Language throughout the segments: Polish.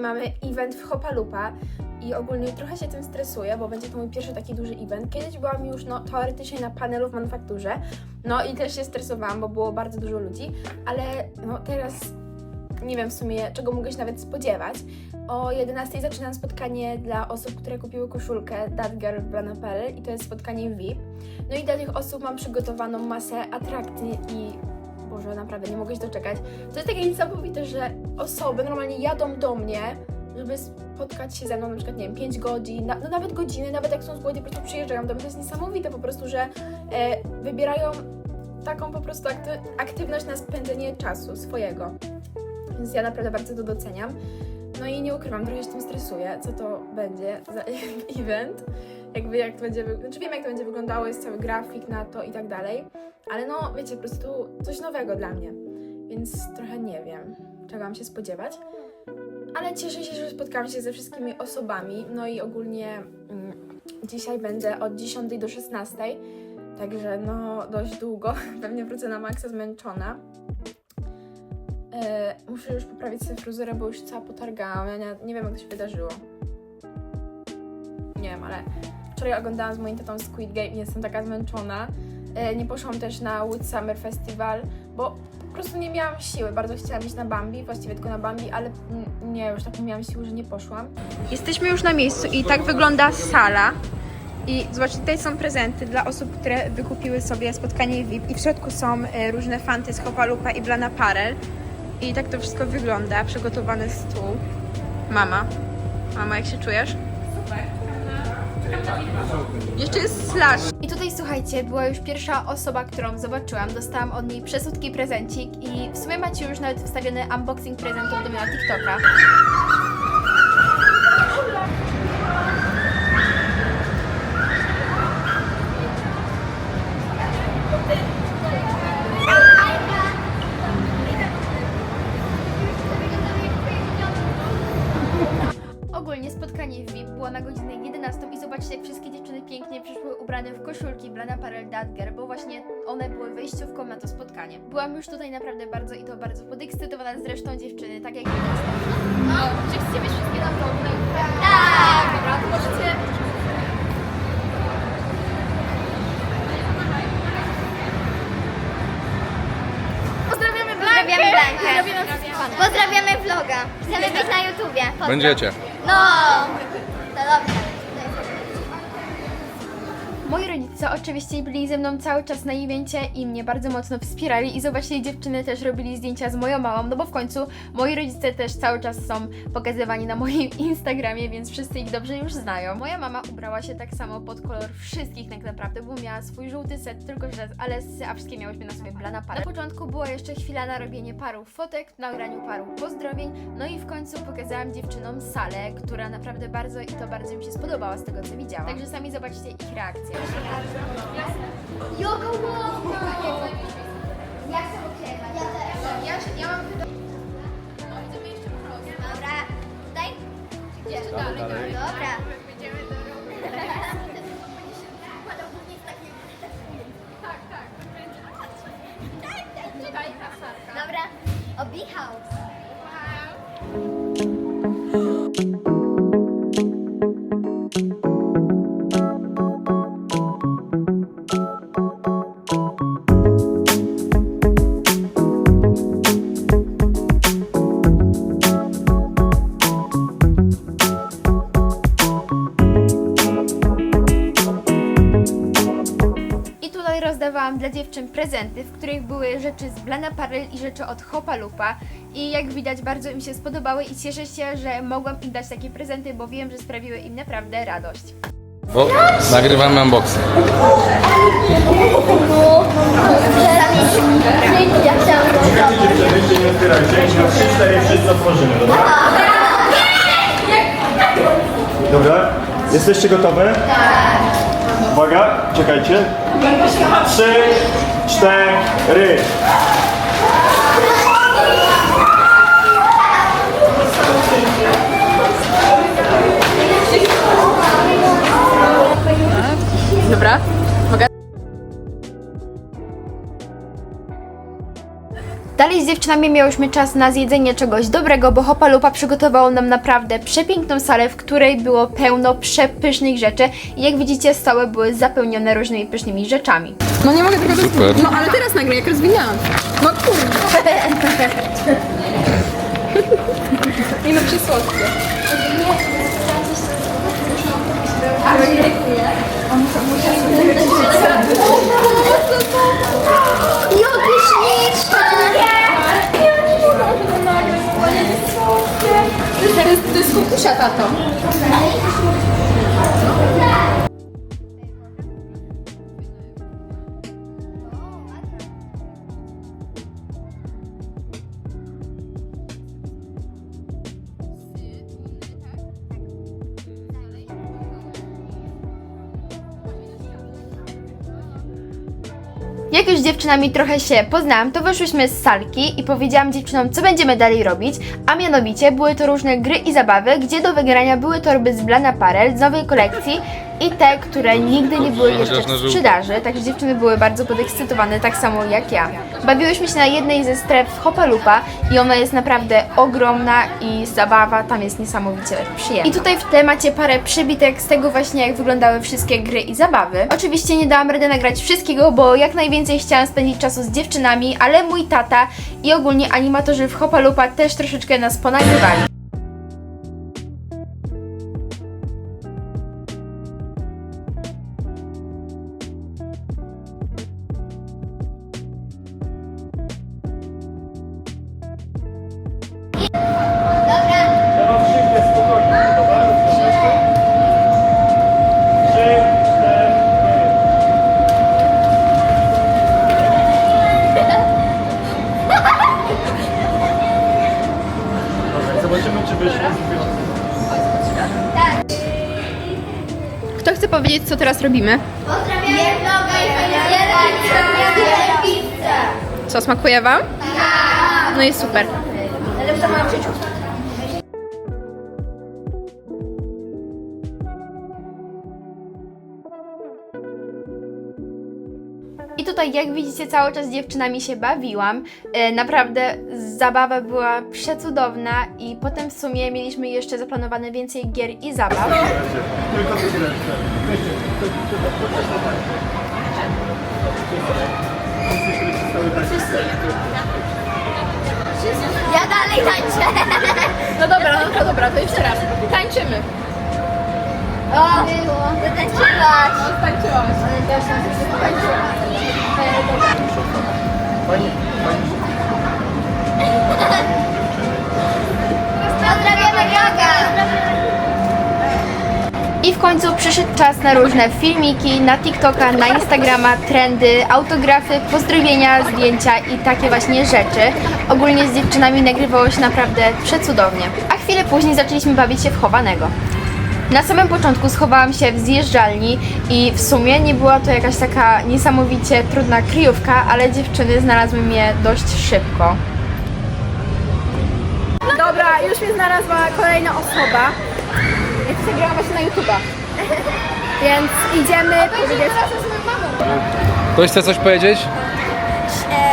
mamy event w Hopalupa i ogólnie trochę się tym stresuję, bo będzie to mój pierwszy taki duży event. Kiedyś byłam już no, teoretycznie na panelu w manufakturze, no i też się stresowałam, bo było bardzo dużo ludzi, ale no teraz nie wiem w sumie, czego mogę się nawet spodziewać. O 11 zaczynam spotkanie dla osób, które kupiły koszulkę That Girl Blana Perel i to jest spotkanie VIP. No i dla tych osób mam przygotowaną masę atrakcji i Boże, naprawdę nie mogę się doczekać. To jest takie niesamowite, że osoby normalnie jadą do mnie, żeby spotkać się ze mną na przykład, nie wiem, 5 godzin, na, no nawet godziny, nawet jak są z głodni, po prostu przyjeżdżają do mnie. To jest niesamowite po prostu, że e, wybierają taką po prostu akty aktywność na spędzenie czasu swojego. Więc ja naprawdę bardzo to doceniam. No i nie ukrywam, trochę się tym stresuję, co to będzie za event. Jakby jak to będzie, znaczy wiem jak to będzie wyglądało, jest cały grafik na to i tak dalej. Ale no, wiecie, po prostu coś nowego dla mnie. Więc trochę nie wiem, czego mam się spodziewać. Ale cieszę się, że spotkałam się ze wszystkimi osobami. No i ogólnie mm, dzisiaj będę od 10 do 16. Także no dość długo. Pewnie wrócę na maksa zmęczona. E, muszę już poprawić sobie fryzurę, bo już cała potargałam. Ja nie, nie wiem, jak to się wydarzyło. Nie wiem, ale wczoraj oglądałam z moim tatą Squid Game i jestem taka zmęczona. E, nie poszłam też na Wood Summer Festival, bo po prostu nie miałam siły. Bardzo chciałam iść na Bambi, właściwie tylko na Bambi, ale nie, już tak nie miałam siły, że nie poszłam. Jesteśmy już na miejscu i tak wygląda sala. I zobaczcie, tutaj są prezenty dla osób, które wykupiły sobie spotkanie VIP i w środku są e, różne fanty z Hopalupa i Blana Parel. I tak to wszystko wygląda, przygotowany stół. Mama. Mama, jak się czujesz? Jeszcze jest slash. I tutaj słuchajcie, była już pierwsza osoba, którą zobaczyłam. Dostałam od niej przesudki prezencik i w sumie macie już nawet wstawiony unboxing prezentów do mnie na TikToka. Ubrane w koszulki Blana Parel Dadger, bo właśnie one były wejściówką na to spotkanie. Byłam już tutaj naprawdę bardzo i to bardzo podekscytowana zresztą dziewczyny, tak jak ja jestem. No, czy chcecie być wszystkie na? Tak! Dobra, to możecie... Pozdrawiamy Pozdrawiamy Blankę. Pozdrawiamy Pozdrawiamy vloga. Chcemy być na YouTubie. Będziecie. No. To dobrze. Moi rodzice oczywiście byli ze mną cały czas na evencie i mnie bardzo mocno wspierali i zobaczcie, dziewczyny też robili zdjęcia z moją mamą, no bo w końcu moi rodzice też cały czas są pokazywani na moim Instagramie, więc wszyscy ich dobrze już znają. Moja mama ubrała się tak samo pod kolor wszystkich tak naprawdę, bo miała swój żółty set, tylko że z Alessy, a wszystkie miałyśmy na sobie blana parę. Na początku była jeszcze chwila na robienie paru fotek, nagraniu paru pozdrowień, no i w końcu pokazałam dziewczynom salę, która naprawdę bardzo i to bardzo mi się spodobała z tego co widziałam. Także sami zobaczcie ich reakcję. Walk. Ja chcę. Ja też. Ja, ja mam Dobra. Tutaj? Gdzie? dalej, Dobra. Dobra. Rozdawałam dla dziewczyn prezenty, w których były rzeczy z Blana Parel i rzeczy od Hopa Lupa. I jak widać bardzo im się spodobały i cieszę się, że mogłam im dać takie prezenty, bo wiem, że sprawiły im naprawdę radość. Bo nagrywamy unboxing. Ja chciałam Weźcie nie otwierajcie, na 3, 4 wszyscy otworzymy, dobra? Dobra, jesteście gotowe? Tak. Uwaga, czekajcie. 3, 4. Dalej z dziewczynami miałyśmy czas na zjedzenie czegoś dobrego, bo Hopa Lupa przygotowało nam naprawdę przepiękną salę, w której było pełno przepysznych rzeczy i jak widzicie stoły były zapełnione różnymi pysznymi rzeczami. No nie mogę tego Super. No ale teraz nagle, jak rozwiniałam. No kurde. Nie no, przysłodkie. To jest, to jest tato. Jak już z dziewczynami trochę się poznałam, to wyszłyśmy z salki i powiedziałam dziewczynom, co będziemy dalej robić, a mianowicie były to różne gry i zabawy, gdzie do wygrania były torby z Blana Parel z nowej kolekcji i te, które nigdy nie były jeszcze w sprzedaży, także dziewczyny były bardzo podekscytowane, tak samo jak ja. Bawiłyśmy się na jednej ze stref Hopalupa i ona jest naprawdę ogromna i zabawa tam jest niesamowicie przyjemna. I tutaj w tle macie parę przybitek z tego właśnie, jak wyglądały wszystkie gry i zabawy. Oczywiście nie dałam rady nagrać wszystkiego, bo jak najwięcej chciałam spędzić czasu z dziewczynami, ale mój tata i ogólnie animatorzy w Hopalupa też troszeczkę nas ponagrywali. Co teraz robimy? Co, smakuje Wam? Tak! No i super. Tutaj, jak widzicie, cały czas z dziewczynami się bawiłam. E, naprawdę zabawa była przecudowna i potem w sumie mieliśmy jeszcze zaplanowane więcej gier i zabaw. Tylko ty grasz. Ja dalej tańczę. No dobra, no to dobra, to jeszcze raz. Tańczymy. O, było. Zatańczyłaś. Tańczyłaś. Pozdrawiamy Gaga. I w końcu przyszedł czas na różne filmiki, na TikToka, na Instagrama, trendy, autografy, pozdrowienia, zdjęcia i takie właśnie rzeczy. Ogólnie z dziewczynami nagrywało się naprawdę przecudownie. A chwilę później zaczęliśmy bawić się w chowanego. Na samym początku schowałam się w zjeżdżalni i w sumie nie była to jakaś taka niesamowicie trudna kryjówka, ale dziewczyny znalazły mnie dość szybko. Dobra, już mnie znalazła kolejna osoba. Ja chcę grała właśnie na YouTube'a. Więc idziemy powiedzieć... Ktoś chce coś powiedzieć? E,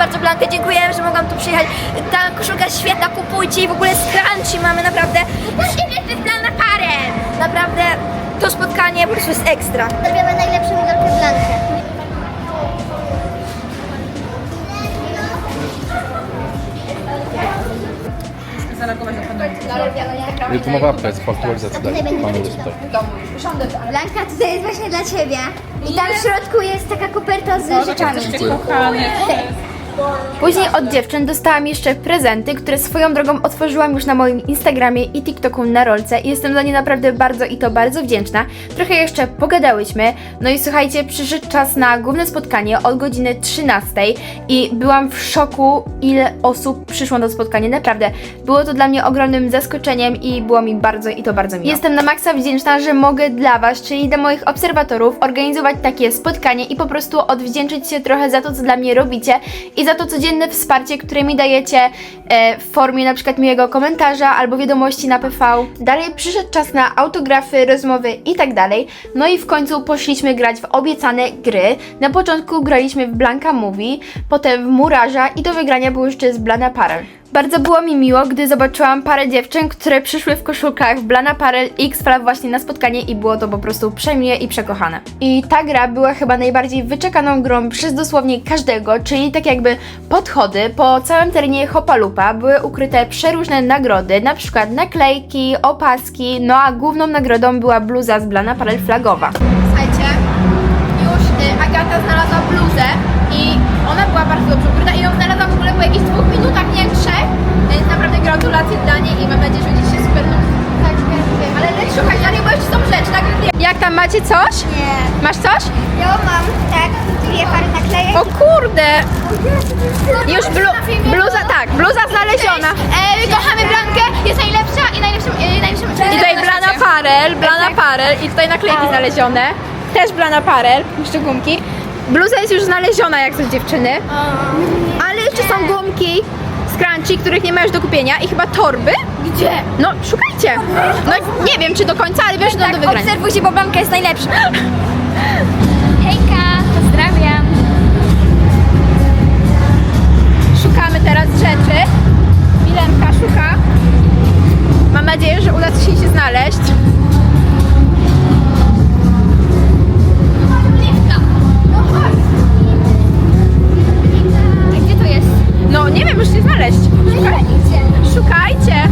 bardzo Blankę, dziękujemy, że mogłam tu przyjechać. Ta koszulka jest świetna, kupujcie i w ogóle z crunchy mamy naprawdę świetny plan na parę. Naprawdę to spotkanie po prostu jest ekstra. Zrobimy najlepszą modelkę Blankę. Tu ma łapkę, jest aktualizacja. Daj, mamy już tutaj. Blanka, tutaj jest właśnie dla Ciebie. I tam w środku jest taka koperta z rzeczami. Dziękuję. Później od dziewczyn dostałam jeszcze prezenty, które swoją drogą otworzyłam już na moim Instagramie i TikToku na rolce jestem za nie naprawdę bardzo i to bardzo wdzięczna. Trochę jeszcze pogadałyśmy, no i słuchajcie, przyszedł czas na główne spotkanie od godziny 13 i byłam w szoku, ile osób przyszło na spotkanie, naprawdę. Było to dla mnie ogromnym zaskoczeniem i było mi bardzo i to bardzo miło. Jestem na maksa wdzięczna, że mogę dla Was, czyli dla moich obserwatorów, organizować takie spotkanie i po prostu odwdzięczyć się trochę za to, co dla mnie robicie i za za to codzienne wsparcie, które mi dajecie e, w formie na przykład miłego komentarza albo wiadomości na PV. Dalej przyszedł czas na autografy, rozmowy i tak dalej. No i w końcu poszliśmy grać w obiecane gry. Na początku graliśmy w Blanka Movie, potem w Murarza i do wygrania był jeszcze z Blana Parel. Bardzo było mi miło, gdy zobaczyłam parę dziewczyn, które przyszły w koszulkach Blana Parel X Fla właśnie na spotkanie i było to po prostu przemiłe i przekochane. I ta gra była chyba najbardziej wyczekaną grą przez dosłownie każdego, czyli tak jakby podchody po całym terenie Hopalupa były ukryte przeróżne nagrody, na przykład naklejki, opaski, no a główną nagrodą była bluza z Blana Parel flagowa. Słuchajcie, już y, Agata znalazła bluzę i ona była bardzo dobrze ukryta i ją znalazła w ogóle po jakichś dwóch minutach, gratulacje dla niej i mam nadzieję, że będzie się super tak, ale leć szukać dalej, bo jeszcze są rzeczy, tak? Jak tam macie coś? Nie. Masz coś? Ja mam tak dwie pary naklejek. O kurde! Już blu, bluza, tak, bluza znaleziona. E, kochamy Blankę, jest najlepsza i najlepszym, e, najlepszym I tutaj Blana Parel, Blana Parel i tutaj naklejki znalezione. Też Blana Parel, jeszcze gumki. Bluza jest już znaleziona jak coś dziewczyny. Ale jeszcze są gumki z crunchy, których nie ma już do kupienia i chyba torby. Gdzie? No, szukajcie. No nie wiem czy do końca, ale wiem, że Tak, do wygrania. obserwujcie, bo Blanka jest najlepsza. Hejka, pozdrawiam. Szukamy teraz rzeczy. Milenka szuka. Mam nadzieję, że uda się się znaleźć. No nie wiem, już się znaleźć. Szukaj. Szukajcie.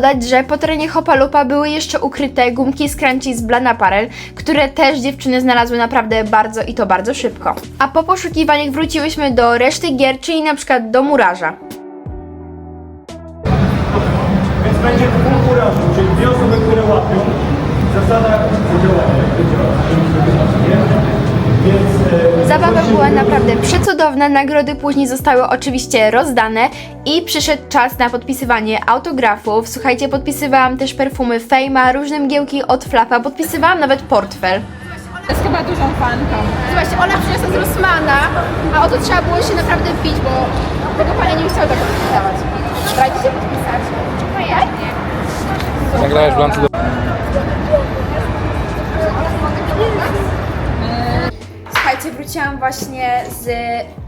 Dodać, że po terenie Hopalupa były jeszcze ukryte gumki z crunchy z Blana Parel, które też dziewczyny znalazły naprawdę bardzo i to bardzo szybko. A po poszukiwaniach wróciłyśmy do reszty gier, czyli na przykład do Murarza. Więc będzie dwóch urażów, czyli dwie osoby, które łapią. Zasada działania, e, Zabawa była naprawdę przecudowna, nagrody później zostały oczywiście rozdane i przyszedł czas na podpisywanie autografów. Słuchajcie, podpisywałam też perfumy Fejma, różne mgiełki od Flapa, podpisywałam nawet portfel. Jest chyba dużą fanką. Zobaczcie, Ola przyniosła z Rossmana, a o to trzeba było się naprawdę wbić, bo tego panie nie chciał tak podpisywać. Dajcie się podpisać. Fajnie. Nagrałeś w wróciłam właśnie z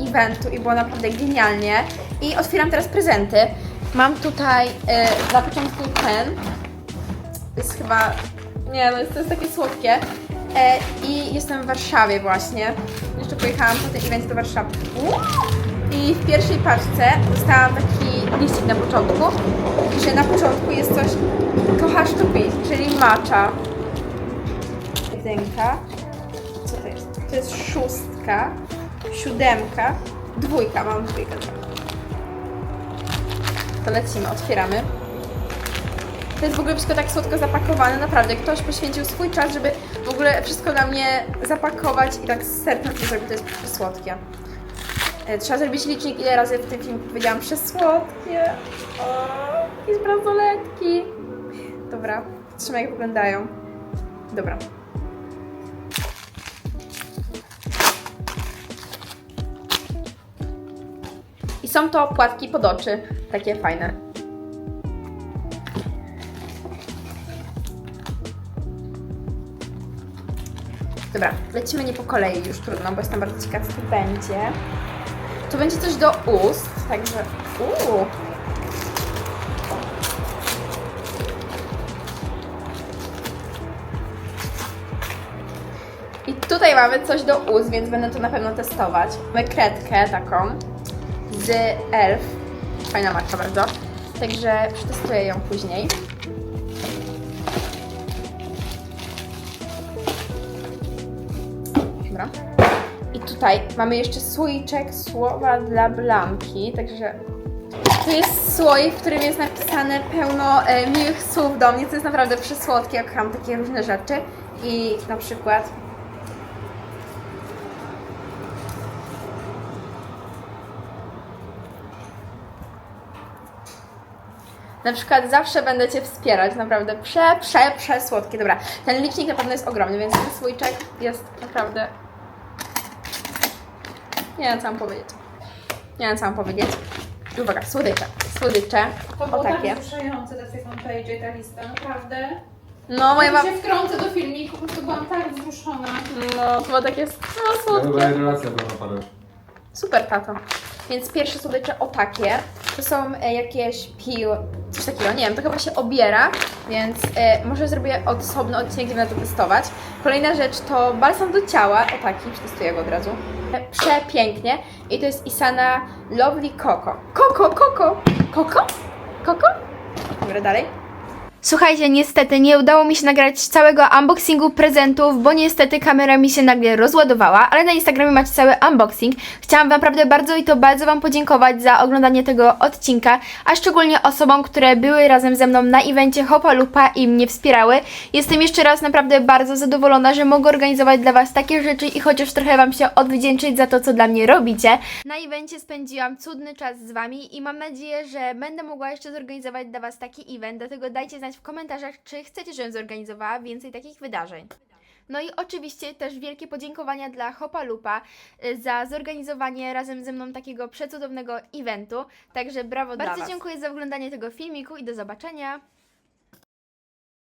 eventu i było naprawdę genialnie. I otwieram teraz prezenty. Mam tutaj e, na początku ten. Jest chyba. Nie, no jest, to jest takie słodkie. E, I jestem w Warszawie właśnie. Jeszcze pojechałam po ten event do Warszawy. I w pierwszej paczce dostałam taki liścik na początku, że na początku jest coś kochasz to pić, czyli matcha. Jedynka. Co to jest? To jest szóstka, siódemka, dwójka, mam dwójkę. To lecimy, otwieramy. To jest w ogóle wszystko tak słodko zapakowane, naprawdę. Ktoś poświęcił swój czas, żeby w ogóle wszystko dla mnie zapakować i tak z to zrobić, to jest przesłodkie. E, Trzeba zrobić licznik, ile razy w tym filmie powiedziałam przesłodkie. O, jakieś bransoletki. Dobra, trzymaj jak wyglądają. Dobra. są to płatki pod oczy, takie fajne. Dobra, lecimy nie po kolei już trudno, bo jestem bardzo ciekawa, co będzie. To będzie coś do ust, także... Uuu. I tutaj mamy coś do ust, więc będę to na pewno testować. Mamy kredkę taką z ELF. Fajna marka bardzo. Także przetestuję ją później. Dobra. I tutaj mamy jeszcze słoiczek słowa dla Blanki, także to jest słoik, w którym jest napisane pełno e, miłych słów do mnie, co jest naprawdę przysłodkie, jak kocham takie różne rzeczy. I na przykład Na przykład zawsze będę Cię wspierać, naprawdę prze, prze, przesłodkie. Dobra, ten licznik na pewno jest ogromny, więc ten słoiczek jest naprawdę... Nie wiem co mam powiedzieć. Nie wiem co mam powiedzieć. Uwaga, słodycze, słodycze, To o było takie. tak wzruszające, ta second page, ta lista, naprawdę. No, moja Ja mama... się wtrącę do filmiku, po prostu byłam tak wzruszona. No, to było takie no, słodkie. relacja była napadać. Super, tato. Więc pierwsze słodycze o takie. To są e, jakieś pił, coś takiego, nie wiem, to chyba się obiera, więc e, może zrobię osobny odcinek, gdzie będę to testować. Kolejna rzecz to balsam do ciała, o taki, przetestuję go od razu. E, Przepięknie. I to jest Isana Lovely Coco. Coco, Coco, Coco? Coco? Dobra, dalej. Słuchajcie, niestety nie udało mi się nagrać całego unboxingu prezentów, bo niestety kamera mi się nagle rozładowała, ale na Instagramie macie cały unboxing. Chciałam naprawdę bardzo i to bardzo Wam podziękować za oglądanie tego odcinka, a szczególnie osobom, które były razem ze mną na evencie Hopa Lupa i mnie wspierały. Jestem jeszcze raz naprawdę bardzo zadowolona, że mogę organizować dla Was takie rzeczy i chociaż trochę Wam się odwdzięczyć za to, co dla mnie robicie. Na evencie spędziłam cudny czas z Wami i mam nadzieję, że będę mogła jeszcze zorganizować dla Was taki event, dlatego dajcie znać w komentarzach, czy chcecie, żebym zorganizowała więcej takich wydarzeń. No i oczywiście też wielkie podziękowania dla Hopa Lupa y, za zorganizowanie razem ze mną takiego przecudownego eventu. Także brawo dla Bardzo Was. dziękuję za oglądanie tego filmiku i do zobaczenia.